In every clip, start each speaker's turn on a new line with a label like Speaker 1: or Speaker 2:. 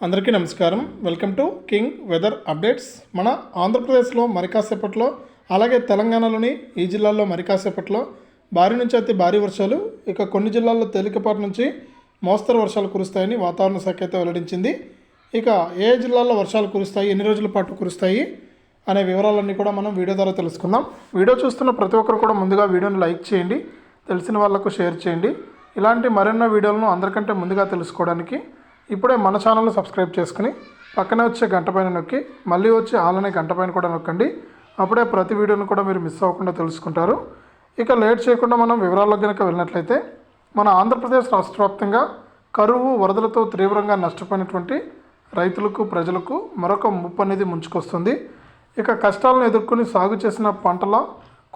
Speaker 1: అందరికీ నమస్కారం. Welcome to king weather updates. మన ఆంధ్రప్రదేశ్లో మరికాసేపట్లో అలాగే తెలంగాణలోని ఈ జిల్లాల్లో మరికాసేపట్లో భారీ నుంచి అతి భారీ వర్షాలు ఇక కొన్ని జిల్లాల్లో తేలికపాటి నుంచి మోస్తరు వర్షాలు కురుస్తాయని వాతావరణ శాఖ అయితే వెల్లడించింది. ఇక ఏ జిల్లాల్లో వర్షాలు కురుస్తాయి ఎన్ని రోజుల పాటు కురుస్తాయి అనే వివరాలన్నీ కూడా మనం వీడియో ద్వారా తెలుసుకుందాం. వీడియో చూస్తున్న ప్రతి ఒక్కరు కూడా ముందుగా వీడియోని లైక్ చేయండి తెలిసిన వాళ్ళకు షేర్ చేయండి. ఇలాంటి మరెన్నో వీడియోలను అందరికంటే ముందుగా తెలుసుకోవడానికి ఇప్పుడే మన ఛానల్ని సబ్స్క్రైబ్ చేసుకుని పక్కనే వచ్చే గంట పైన నొక్కి మళ్ళీ వచ్చి ఆలనే గంట పైన కూడా నొక్కండి. అప్పుడే ప్రతి వీడియోను కూడా మీరు మిస్ అవ్వకుండా తెలుసుకుంటారు. ఇక లేట్ చేయకుండా మనం వివరాల్లో కనుక వెళ్ళినట్లయితే మన ఆంధ్రప్రదేశ్ రాష్ట్ర వ్యాప్తంగా కరువు వరదలతో తీవ్రంగా నష్టపోయినటువంటి రైతులకు ప్రజలకు మరొక ముప్పు అనేది ముంచుకొస్తుంది. ఇక కష్టాలను ఎదుర్కొని సాగు చేసిన పంటల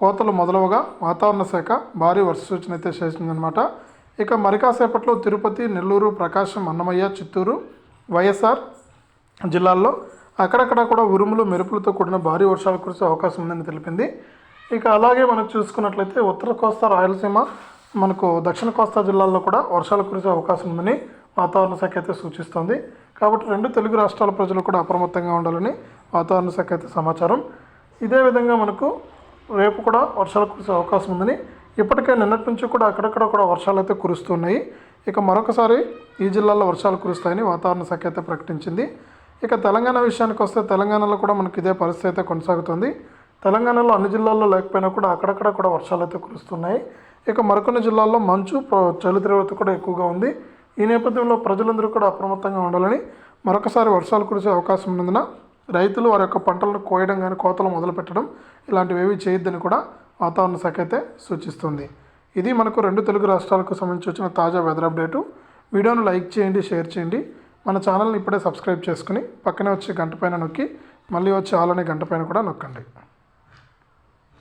Speaker 1: కోతలు మొదలవగా వాతావరణ శాఖ భారీ వర్ష సూచన అయితే చేసిందనమాట ఇక మరి కాసేపట్లో తిరుపతి నెల్లూరు ప్రకాశం అన్నమయ్య చిత్తూరు వైఎస్ఆర్ జిల్లాల్లో అక్కడక్కడ కూడా ఉరుములు మెరుపులతో కూడిన భారీ వర్షాలు కురిసే అవకాశం ఉందని తెలిపింది. ఇక అలాగే మనం చూసుకున్నట్లయితే ఉత్తర కోస్తా రాయలసీమ మనకు దక్షిణ కోస్తా జిల్లాల్లో కూడా వర్షాలు కురిసే అవకాశం ఉందని వాతావరణ శాఖ అయితే సూచిస్తోంది. కాబట్టి రెండు తెలుగు రాష్ట్రాల ప్రజలు కూడా అప్రమత్తంగా ఉండాలని వాతావరణ శాఖ అయితే సమాచారం. ఇదే విధంగా మనకు రేపు కూడా వర్షాలు కురిసే అవకాశం ఉందని ఇప్పటికే నిన్నటి నుంచి కూడా అక్కడక్కడ కూడా వర్షాలు అయితే కురుస్తున్నాయి. ఇక మరొకసారి ఈ జిల్లాలో వర్షాలు కురుస్తాయని వాతావరణ శాఖ అయితే ప్రకటించింది. ఇక తెలంగాణ విషయానికి వస్తే తెలంగాణలో కూడా మనకి ఇదే పరిస్థితి అయితే కొనసాగుతుంది. తెలంగాణలో అన్ని జిల్లాల్లో లేకపోయినా కూడా అక్కడక్కడ కూడా వర్షాలు అయితే కురుస్తున్నాయి. ఇక మరికొన్ని జిల్లాల్లో మంచు చలి తీవ్రత కూడా ఎక్కువగా ఉంది. ఈ నేపథ్యంలో ప్రజలందరూ కూడా అప్రమత్తంగా ఉండాలని మరొకసారి వర్షాలు కురిసే అవకాశం ఉన్నందున రైతులు వారి యొక్క పంటలను కోయడం కానీ కోతలు మొదలు పెట్టడం ఇలాంటివి ఏవి చేయొద్దని కూడా వాతావరణ శాఖ అయితే సూచిస్తుంది. ఇది మనకు రెండు తెలుగు రాష్ట్రాలకు సంబంధించి వచ్చిన తాజా వెదర్ అప్డేటు వీడియోను లైక్ చేయండి షేర్ చేయండి. మన ఛానల్ని ఇప్పుడే సబ్స్క్రైబ్ చేసుకుని పక్కనే వచ్చే గంట పైన నొక్కి మళ్ళీ వచ్చే ఆలనే గంట పైన కూడా నొక్కండి.